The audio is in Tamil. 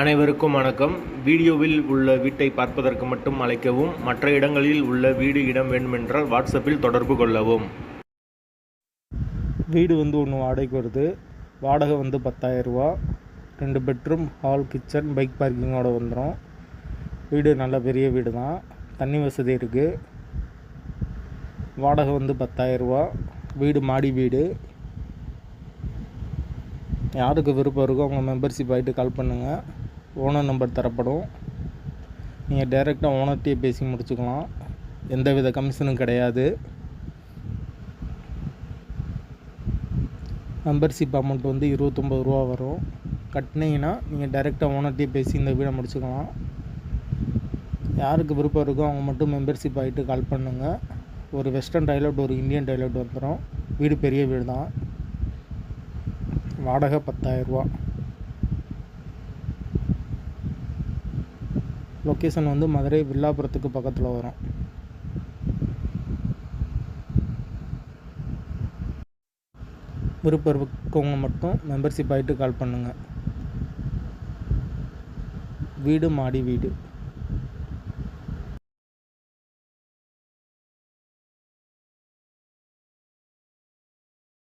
அனைவருக்கும் வணக்கம். வீடியோவில் உள்ள வீட்டை பார்ப்பதற்கு மட்டும் அழைக்கவும் மற்ற இடங்களில் உள்ள வீடு இடம் வேண்டுமென்றால் வாட்ஸ்அப்பில் தொடர்பு கொள்ளவும். வீடு வந்து ஒன்று வாடகைக்கு வருது. வாடகை வந்து பத்தாயிரரூபா ரெண்டு பெட்ரூம் ஹால் கிச்சன் பைக் பார்க்கிங்கோட வந்துடும் வீடு நல்ல பெரிய வீடு தான் தண்ணி வசதி இருக்குது வாடகை வந்து பத்தாயிரரூபா வீடு மாடி வீடு. யாருக்கு விருப்பம் இருக்கோ அவங்க மெம்பர்ஷிப் ஆகிட்டு கால் பண்ணுங்கள் ஓனர் நம்பர் தரப்படும். நீங்கள் டைரெக்டாக ஓனர்கிட்டயே பேசி முடிச்சுக்கலாம். எந்தவித கமிஷனும் கிடையாது. மெம்பர்ஷிப் அமௌண்ட் வந்து இருபத்தொம்பது ரூபா வரும். கட்டினீங்கன்னா நீங்கள் டைரெக்டாக ஓனர்கிட்டயே பேசி இந்த வீடை முடிச்சுக்கலாம். யாருக்கு விருப்பம் இருக்கோ அவங்க மட்டும் மெம்பர்ஷிப் ஆகிட்டு கால் பண்ணுங்கள் ஒரு வெஸ்டர்ன் டைலட் ஒரு இந்தியன் டைலட் வந்துடும் வீடு பெரிய வீடு தான் வாடகை பத்தாயிரரூபா லொக்கேஷன் வந்து மதுரை வில்லாபுரத்துக்கு பக்கத்தில் வரும். விருப்பம் இருக்கவங்க மட்டும் மெம்பர்ஷிப் ஆகிட்டு கால் பண்ணுங்கள் வீடு மாடி வீடு.